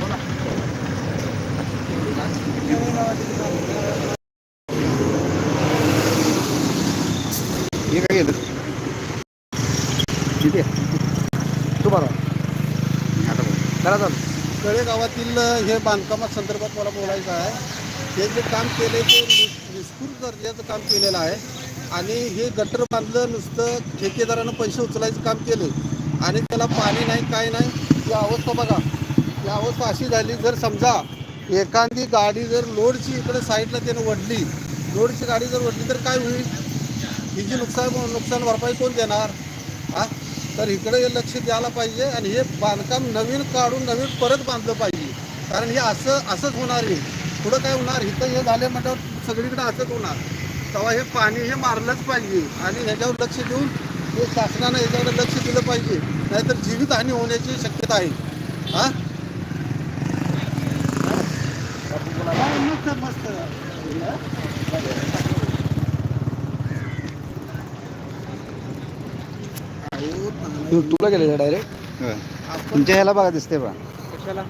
बोला बोला हे काय घेतं किती तू. करा चालू हे बांधकामा संदर्भात मला बोलायचं आहे. हे जे काम केले ते निस- दर्जाचं काम केलेलं आहे. आणि हे गटर बांधलं नुसतं ठेकेदारानं पैसे उचलायचं काम केलं. आणि त्याला पाणी नाही काय नाही ही अवस्था बघा. ही अवस्था अशी झाली जर समजा एखादी गाडी जर लोडची इकडे साईडला त्यानं वडली लोडची गाडी जर वडली तर काय होईल? हिची नुकसान नुकसान भरपाई कोण देणार? हा? तर इकडे हे लक्ष द्यायला पाहिजे आणि हे बांधकाम नवीन काढून नवीन परत बांधलं पाहिजे. कारण हे असं असंच होणार आहे. पुढं काय होणार? इथं हे झाले म्हटल्यावर सगळीकडे असंच होणार. तेव्हा हे पाणी हे मारलंच पाहिजे आणि ह्याच्यावर लक्ष देऊन हे शासनानं ह्याच्याकडे लक्ष दिलं पाहिजे. नाहीतर जीवितहानी होण्याची शक्यता आहे. हा? मस्त तुला गेले डायरेक्ट तुमच्या ह्याला बघा दिसते बा कशाला?